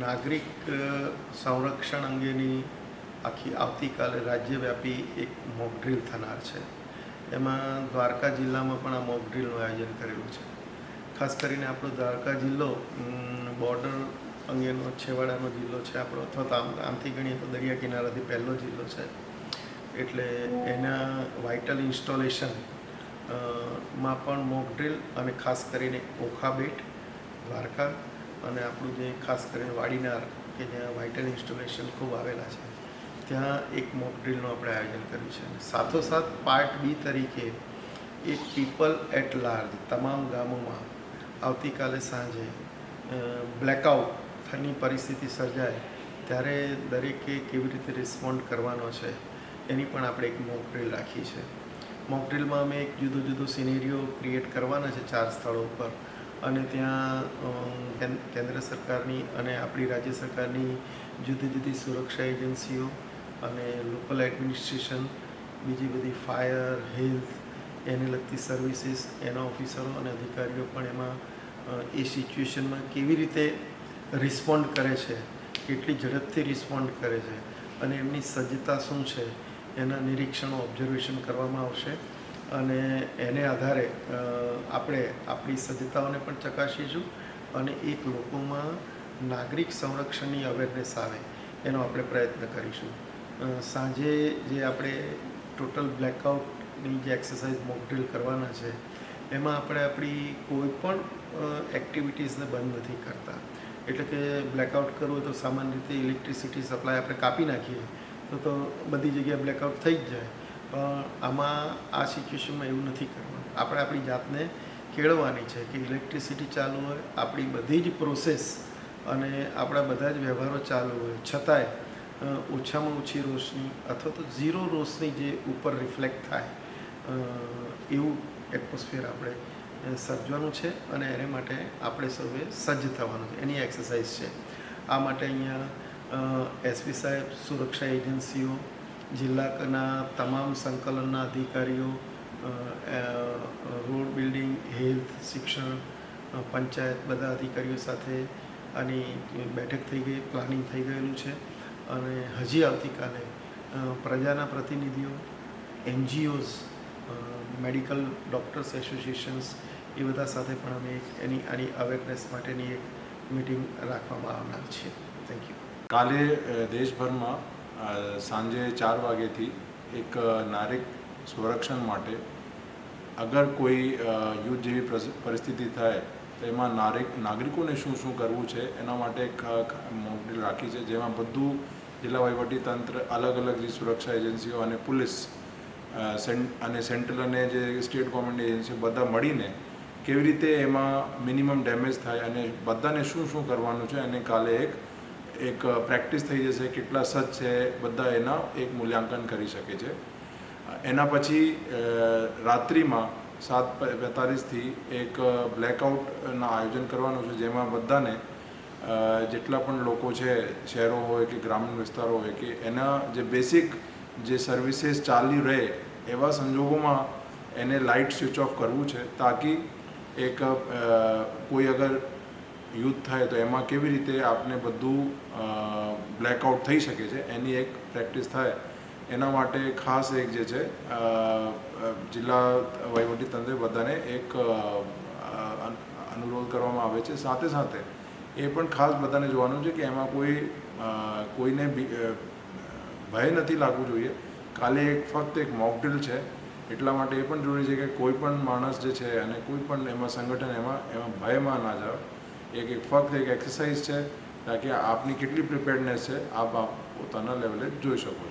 નાગરિક સંરક્ષણ અંગેની આખી આવતીકાલે રાજ્યવ્યાપી એક મોકડ્રીલ થનાર છે. એમાં દ્વારકા જિલ્લામાં પણ આ મોકડ્રીલનું આયોજન કરેલું છે. ખાસ કરીને આપણો દ્વારકા જિલ્લો બોર્ડર અંગેનો છેવાડાનો જિલ્લો છે, આપણો અથવા તો આમ, આમથી ગણીએ તો દરિયા કિનારાથી પહેલો જિલ્લો છે. એટલે એના વાઇટલ ઇન્સ્ટોલેશનમાં પણ મોકડ્રીલ અને ખાસ કરીને ઓખા બેટ, દ્વારકા અને આપણું જે ખાસ કરીને વાડીનાર કે જ્યાં વાઇટલ ઇન્સ્ટોલેશન ખૂબ આવેલા છે, ત્યાં એક મોક ડ્રીલનું આપણે આયોજન કર્યું છે. અને સાથોસાથ પાર્ટ બી તરીકે એક પીપલ એટ લાર્જ તમામ ગામોમાં આવતીકાલે સાંજે બ્લેકઆઉટની પરિસ્થિતિ સર્જાય ત્યારે દરેકે કેવી રીતે રિસ્પોન્ડ કરવાનો છે, એની પણ આપણે એક મોક ડ્રીલ રાખી છે. મોક ડ્રીલમાં અમે એક જુદો જુદો સિનેરીઓ ક્રિએટ કરવાના છે ચાર સ્થળો ઉપર. અને ત્યાં કેન્દ્ર સરકારની અને આપણી રાજ્ય સરકારની જુદી જુદી સુરક્ષા એજન્સીઓ અને લોકલ એડમિનિસ્ટ્રેશન, બીજી બધી ફાયર, હેલ્થ, એને લગતી સર્વિસીસ, એના ઓફિસરો અને અધિકારીઓ પણ એમાં એ સિચ્યુએશનમાં કેવી રીતે રિસ્પોન્ડ કરે છે, કેટલી ઝડપથી રિસ્પોન્ડ કરે છે અને એમની સજ્જતા શું છે, એના નિરીક્ષણો, ઓબ્ઝર્વેશન કરવામાં આવશે. અને એને આધારે આપણે આપણી સજ્જતાઓને પણ ચકાસીશું અને એક લોકોમાં નાગરિક સંરક્ષણની અવેરનેસ આવે એનો આપણે પ્રયત્ન કરીશું. સાંજે જે આપણે ટોટલ બ્લેકઆઉટની જે એક્સરસાઇઝ મોકડ્રીલ કરવાના છે, એમાં આપણે આપણી કોઈ પણ એક્ટિવિટીઝને બંધ નથી કરતા. એટલે કે બ્લેકઆઉટ કરવું તો સામાન્ય રીતે ઇલેક્ટ્રિસિટી સપ્લાય આપણે કાપી નાખીએ તો તો બધી જગ્યાએ બ્લેકઆઉટ થઈ જ જાય. પણ આમાં આ સિચ્યુએશનમાં એવું નથી કરવાનું. આપણે આપણી જાતને કેળવવાની છે કે ઇલેક્ટ્રિસિટી ચાલુ હોય, આપણી બધી જ પ્રોસેસ અને આપણા બધા જ વ્યવહારો ચાલુ હોય. છતાંય ઓછામાં ઓછી રોશની અથવા તો ઝીરો રોશની જે ઉપર રિફ્લેક્ટ થાય એવું એટમોસ્ફિયર આપણે સર્જવાનું છે અને એને માટે આપણે સૌએ સજ્જ થવાનું છે. એની એક્સરસાઇઝ છે. આ માટે અહીંયા એસપી સાહેબ, સુરક્ષા એજન્સીઓ જિલ્લાના તમામ સંકલનના અધિકારીઓ રોડ બિલ્ડિંગ, હેલ્થ, શિક્ષણ પંચાયત બધા અધિકારીઓ સાથે આની બેઠક થઈ ગઈ, પ્લાનિંગ થઈ ગયેલું છે. અને હજી આવતીકાલે પ્રજાના પ્રતિનિધિઓ, એનજીઓઝ મેડિકલ ડૉક્ટર્સ એસોસિએશન્સ એ બધા સાથે પણ અમે એની, આની અવેરનેસ માટેની એક મિટિંગ રાખવામાં આવનાર છે. થેન્ક યુ કાલે દેશભરમાં સાંજે ચાર વાગ્યેથી એક નાગરિક સંરક્ષણ માટે અગર કોઈ યુદ્ધ જેવી પરિસ્થિતિ થાય તો એમાં નાગરિક નાગરિકોને શું શું કરવું છે એના માટે એક મોકડ્રીલ રાખી છે જેમાં બધું જિલ્લા વહીવટી તંત્ર, અલગ અલગ જે સુરક્ષા એજન્સીઓ અને પોલીસ અને સેન્ટ્રલ અને જે સ્ટેટ ગવર્મેન્ટ એજન્સીઓ બધા મળીને કેવી રીતે એમાં મિનિમમ ડેમેજ થાય અને બધાને શું શું કરવાનું છે અને કાલે એક એક પ્રેક્ટિસ થઈ જશે, કેટલા સજ્જ છે, બધા એના એક મૂલ્યાંકન કરી શકે છે. એના પછી રાત્રિમાં સાત બેતાલીસથી એક બ્લેકઆઉટના આયોજન કરવાનું છે, જેમાં બધાને જેટલા પણ લોકો છે, શહેરો હોય કે ગ્રામીણ વિસ્તારો હોય કે એના જે બેસિક જે સર્વિસીસ ચાલી રહે, એવા સંજોગોમાં એને લાઇટ સ્વિચ ઓફ કરવું છે, તાકી એક કોઈ અગર યુદ્ધ થાય તો એમાં કેવી રીતે આપને બધું બ્લેકઆઉટ થઈ શકે છે, એની એક પ્રેક્ટિસ થાય. એના માટે ખાસ એક જે છે જિલ્લા વહીવટી તંત્રે બધાને એક અનુરોધ કરવામાં આવે છે. સાથે સાથે એ પણ ખાસ બધાને જોવાનું છે કે એમાં કોઈ કોઈને ભય નથી લાગવું જોઈએ. કાલે એક ફક્ત એક મોકડ્રીલ છે. એટલા માટે એ પણ જરૂરી છે કે કોઈ પણ માણસ જે છે અને કોઈ પણ એમાં સંગઠન એમાં એમાં ભયમાં ના જાવ એક એક ફક્ત એક એક્સરસાઇઝ છે તાકી આપની કેટલી પ્રિપેરનેસ છે, આપ આપ પોતાના લેવલે જોઈ શકો છો.